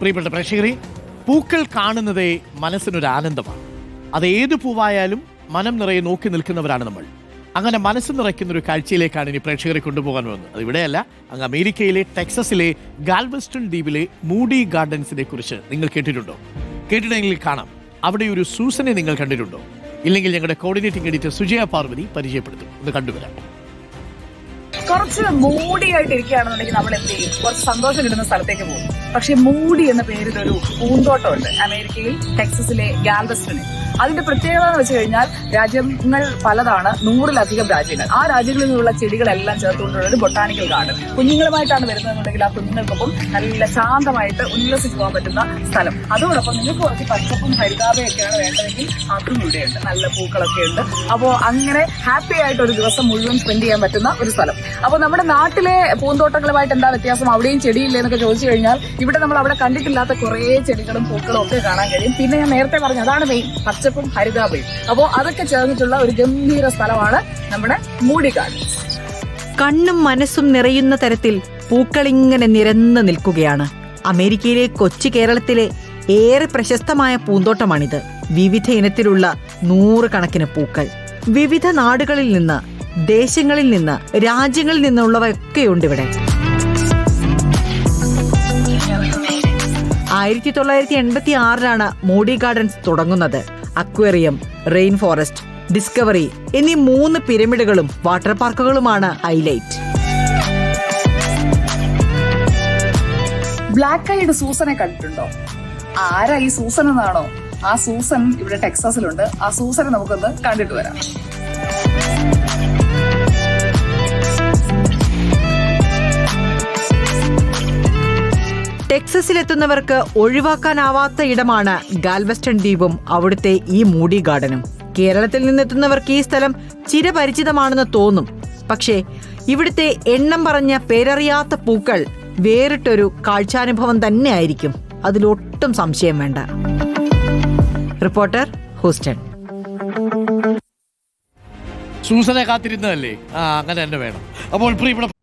പ്രിയപ്പെട്ട പ്രേക്ഷകരെ പൂക്കൾ കാണുന്നതേ മനസ്സിനൊരു ആനന്ദമാണ്. അത് ഏത് പൂവായാലും മനം നിറയെ നോക്കി നിൽക്കുന്നവരാണ് നമ്മൾ. അങ്ങനെ മനസ്സ് നിറയ്ക്കുന്ന ഒരു കാഴ്ചയിലേക്കാണ് ഇനി പ്രേക്ഷകരെ കൊണ്ടുപോകാൻ പോകുന്നത്. അത് ഇവിടെയല്ല അങ്ങ് അമേരിക്കയിലെ ടെക്സസിലെ ഗാൽവെസ്റ്റൺ ദ്വീപിലെ മൂഡി ഗാർഡൻസിനെ കുറിച്ച് നിങ്ങൾ കേട്ടിട്ടുണ്ടോ? കേട്ടിട്ടുണ്ടെങ്കിൽ കാണാം. അവിടെ ഒരു സൂസനെ നിങ്ങൾ കണ്ടിട്ടുണ്ടോ? ഇല്ലെങ്കിൽ ഞങ്ങളുടെ കോർഡിനേറ്റിംഗ് എഡിറ്റർ സുജയ പാർവതി പരിചയപ്പെടുത്തും. ഒന്ന് കണ്ടുവരാം. കുറച്ച് മൂടി ആയിട്ട് ഇരിക്കുകയാണെന്നുണ്ടെങ്കിൽ നമ്മൾ എന്ത് ചെയ്യും കുറച്ച് സന്തോഷം കിട്ടുന്ന സ്ഥലത്തേക്ക് പോകും. പക്ഷെ മൂടി എന്ന പേരിലൊരു പൂന്തോട്ടമുണ്ട്. അമേരിക്കയിൽ ടെക്സസിലെ ഗാൽവസ്റ്റണിൽ അതിന്റെ പ്രത്യേകത എന്ന് വെച്ച് കഴിഞ്ഞാൽ രാജ്യങ്ങൾ പലതാണ് നൂറിലധികം രാജ്യങ്ങൾ. ആ രാജ്യങ്ങളിൽ നിന്നുള്ള ചെടികളെല്ലാം ചേർത്തുകൊണ്ടുള്ള ഒരു ബൊട്ടാണിക്കൽ ഗാർഡൻ കുഞ്ഞുങ്ങളുമായിട്ടാണ് വരുന്നതെന്നുണ്ടെങ്കിൽ ആ കുഞ്ഞുങ്ങൾക്കൊപ്പം നല്ല ശാന്തമായിട്ട് ഉല്ലസിച്ച് പോകാൻ പറ്റുന്ന സ്ഥലം. അതോടൊപ്പം നിങ്ങൾക്ക് കുറച്ച് പച്ചപ്പും ഹരിതാപയൊക്കെയാണ് വേണ്ടതെങ്കിൽ അതും ഇവിടെയുണ്ട്. നല്ല പൂക്കളൊക്കെ ഉണ്ട്. അപ്പോൾ അങ്ങനെ ഹാപ്പി ആയിട്ട് ഒരു ദിവസം മുഴുവൻ സ്പെൻഡ് ചെയ്യാൻ പറ്റുന്ന ഒരു സ്ഥലം. അപ്പോൾ നമ്മുടെ നാട്ടിലെ പൂന്തോട്ടങ്ങളുമായിട്ട് എന്താ വ്യത്യാസം? അവിടെയും ചെടിയില്ലേ എന്നൊക്കെ ചോദിച്ചു കഴിഞ്ഞാൽ ഇവിടെ നമ്മൾ അവിടെ കണ്ടിട്ടില്ലാത്ത കുറേ ചെടികളും പൂക്കളും ഒക്കെ കാണാൻ കഴിയും. പിന്നെ ഞാൻ നേരത്തെ പറഞ്ഞു അതാണ് മെയിൻ പച്ചപ്പും ഹരിതാപയും അപ്പോൾ അതൊക്കെ ചേർന്നിട്ടുള്ള ഒരു ഗംഭീര സ്ഥലമാണ് നമ്മുടെ മൂടി ഗാർഡൻസ് കണ്ണും മനസ്സും നിറയുന്ന തരത്തിൽ പൂക്കളിങ്ങനെ നിരന്ന് നിൽക്കുകയാണ്. അമേരിക്കയിലെ കൊച്ചു കേരളത്തിലെ ഏറെ പ്രശസ്തമായ പൂന്തോട്ടമാണിത്. വിവിധ ഇനത്തിലുള്ള നൂറുകണക്കിന് പൂക്കൾ. വിവിധ നാടുകളിൽ നിന്ന് ദേശങ്ങളിൽ നിന്ന് രാജ്യങ്ങളിൽ നിന്നുള്ളവയൊക്കെയുണ്ട് ഇവിടെ. ആയിരത്തി തൊള്ളായിരത്തി എൺപത്തി ആറിലാണ് മോഡി ഗാർഡൻസ് തുടങ്ങുന്നത്. അക്വേറിയം റെയിൻ ഫോറസ്റ്റ് ഡിസ്കവറി എന്നീ മൂന്ന് പിരമിഡുകളും വാട്ടർ പാർക്കുകളുമാണ് ഹൈലൈറ്റ്. ബ്ലാക്ക് ഐഡ് സൂസനെ കണ്ടിട്ടുണ്ടോ? ആരാ ഈ സൂസൻ എന്നാണോ? ആ സൂസൻ ഇവിടെ ടെക്സാസിലുണ്ട്. ആ സൂസനെ നമുക്കൊന്ന് കണ്ടിട്ട് വരാം. ടെക്സസിലെത്തുന്നവർക്ക് ഒഴിവാക്കാനാവാത്ത ഇടമാണ് ഗാൽവെസ്റ്റൺ ദ്വീപും അവിടുത്തെ ഈ മൂഡി ഗാർഡനും. കേരളത്തിൽ നിന്നെത്തുന്നവർക്ക് ഈ സ്ഥലം ചിരപരിചിതമാണെന്ന് തോന്നും. പക്ഷേ ഇവിടുത്തെ എണ്ണം പറഞ്ഞ പേരറിയാത്ത പൂക്കൾ വേറിട്ടൊരു കാഴ്ചാനുഭവം തന്നെയായിരിക്കും. അതിലൊട്ടും സംശയം വേണ്ട. Reporter Houston. സൂസനെ കാത്തിരുന്നതല്ലേ? ആ അങ്ങനെ തന്നെ വേണം. അപ്പോൾ പ്രിയപ്പെട്ട